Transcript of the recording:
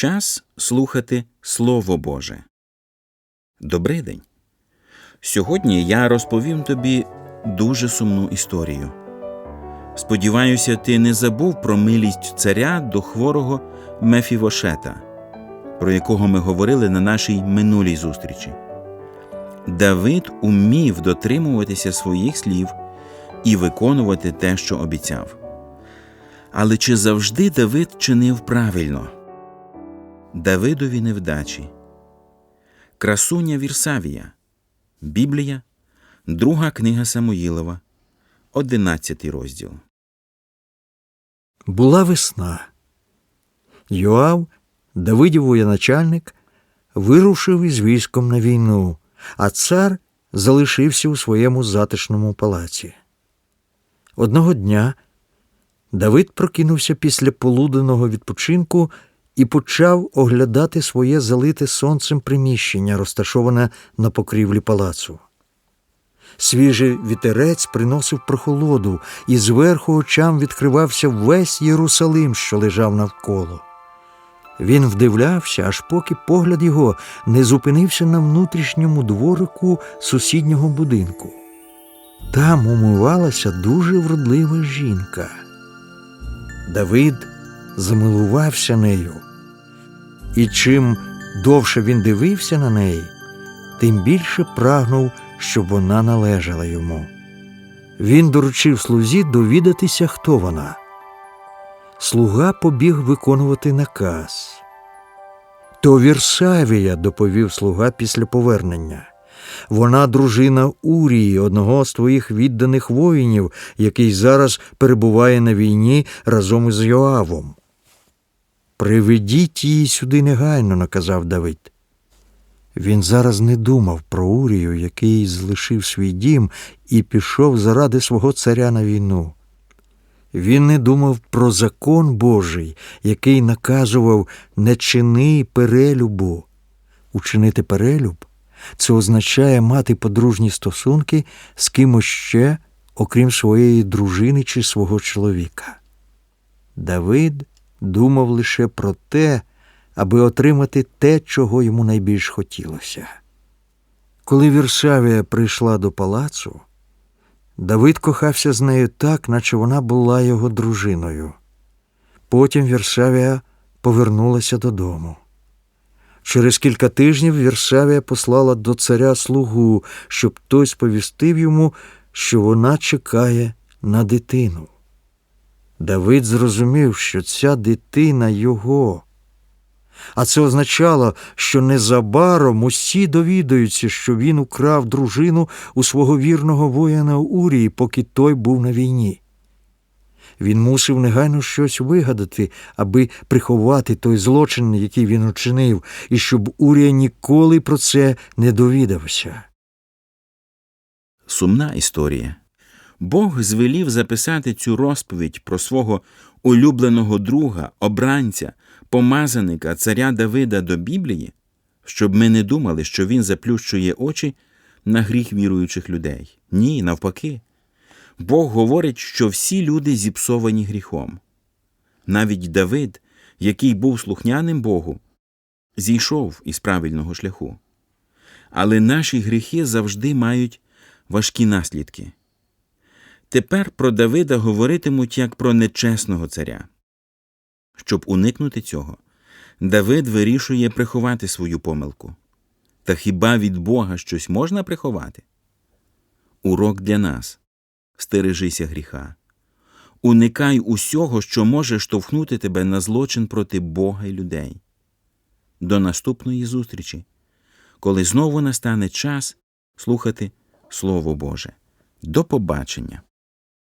Час слухати Слово Боже. Добрий день. Сьогодні я розповім тобі дуже сумну історію. Сподіваюся, ти не забув про милість царя до хворого Мефівошета, про якого ми говорили на нашій минулій зустрічі. Давид умів дотримуватися своїх слів і виконувати те, що обіцяв. Але чи завжди Давид чинив правильно? Давидові невдачі. Красуня Вірсавія. Біблія. Друга книга Самуїлова. Одинадцятий розділ. Була весна. Йоав, Давидів воєначальник, вирушив із військом на війну, а цар залишився у своєму затишному палаці. Одного дня Давид прокинувся після полуденного відпочинку і почав оглядати своє залите сонцем приміщення, розташоване на покрівлі палацу. Свіжий вітерець приносив прохолоду, і зверху очам відкривався весь Єрусалим, що лежав навколо. Він вдивлявся, аж поки погляд його не зупинився на внутрішньому дворику сусіднього будинку. Там умивалася дуже вродлива жінка. Давид замилувався нею, і чим довше він дивився на неї, тим більше прагнув, щоб вона належала йому. Він доручив слузі довідатися, хто вона. Слуга побіг виконувати наказ. То Вірсавія, доповів слуга після повернення. Вона дружина Урії, одного з твоїх відданих воїнів, який зараз перебуває на війні разом із Йоавом. Приведіть її сюди негайно, наказав Давид. Він зараз не думав про Урію, який залишив свій дім і пішов заради свого царя на війну. Він не думав про закон Божий, який наказував не чини перелюбу. Учинити перелюб це означає мати подружні стосунки з кимось ще, окрім своєї дружини чи свого чоловіка. Давид думав лише про те, аби отримати те, чого йому найбільш хотілося. Коли Вірсавія прийшла до палацу, Давид кохався з нею так, наче вона була його дружиною. Потім Вірсавія повернулася додому. Через кілька тижнів Вірсавія послала до царя слугу, щоб той сповістив йому, що вона чекає на дитину. Давид зрозумів, що ця дитина його. А це означало, що незабаром усі довідаються, що він украв дружину у свого вірного воїна Урії, поки той був на війні. Він мусив негайно щось вигадати, аби приховати той злочин, який він учинив, і щоб Урія ніколи про це не довідався. Сумна історія. Бог звелів записати цю розповідь про свого улюбленого друга, обранця, помазаника царя Давида до Біблії, щоб ми не думали, що він заплющує очі на гріх віруючих людей. Ні, навпаки. Бог говорить, що всі люди зіпсовані гріхом. Навіть Давид, який був слухняним Богу, зійшов із правильного шляху. Але наші гріхи завжди мають важкі наслідки. Тепер про Давида говоритимуть як про нечесного царя. Щоб уникнути цього, Давид вирішує приховати свою помилку. Та хіба від Бога щось можна приховати? Урок для нас стережися гріха. Уникай усього, що може штовхнути тебе на злочин проти Бога і людей. До наступної зустрічі, коли знову настане час слухати Слово Боже. До побачення!